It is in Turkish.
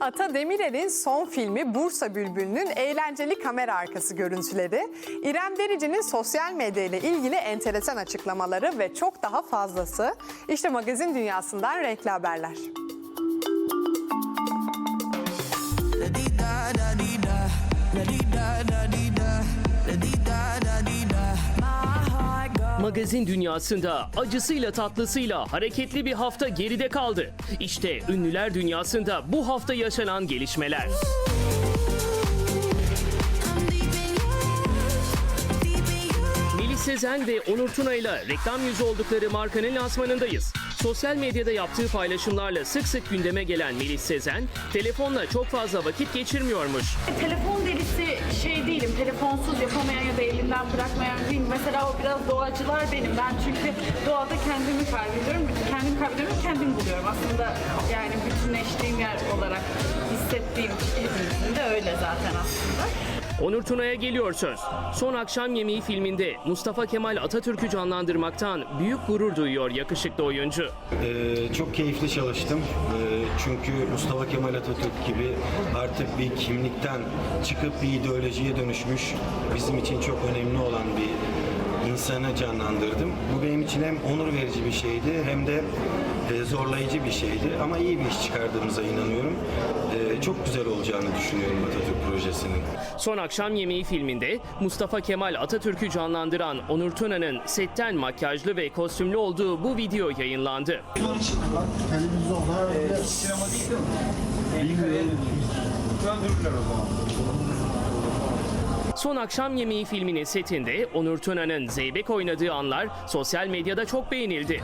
Ata Demirer'in son filmi Bursa Bülbülü'nün eğlenceli kamera arkası görüntüleri, İrem Derici'nin sosyal medya ile ilgili enteresan açıklamaları ve çok daha fazlası. İşte magazin dünyasından renkli haberler. Magazin dünyasında acısıyla tatlısıyla hareketli bir hafta geride kaldı. İşte ünlüler dünyasında bu hafta yaşanan gelişmeler. Sezen ve Onur Tuna ile reklam yüzü oldukları markanın lansmanındayız. Sosyal medyada yaptığı paylaşımlarla sık sık gündeme gelen Melis Sezen, telefonla çok fazla vakit geçirmiyormuş. Telefon delisi şey değilim, telefonsuz yapamayan ya da elinden bırakmayan değilim. Mesela o biraz doğacılar benim. Ben çünkü doğada kendimi kaybediyorum. Kendimi kaybediyorum, kendim buluyorum. Aslında yani bütünleştiğim yer olarak hissettiğim hepimizin de öyle zaten aslında. Onur Tuna'ya geliyor söz. Son akşam yemeği filminde Mustafa Kemal Atatürk'ü canlandırmaktan büyük gurur duyuyor yakışıklı oyuncu. Ee, çok keyifli çalıştım. Ee, çünkü Mustafa Kemal Atatürk gibi artık bir kimlikten çıkıp bir ideolojiye dönüşmüş, bizim için çok önemli olan bir insanı canlandırdım. Bu benim için hem onur verici bir şeydi hem de e, zorlayıcı bir şeydi. Ama iyi bir iş çıkardığımıza inanıyorum. Ee, çok güzel olacağını düşünüyorum Atatürk projesinin. Son akşam yemeği filminde Mustafa Kemal Atatürk'ü canlandıran Onur Tuna'nın setten makyajlı ve kostümlü olduğu bu video yayınlandı. Televizyonda bilmiyorum. Son akşam yemeği filminin setinde Onur Tuna'nın zeybek oynadığı anlar sosyal medyada çok beğenildi.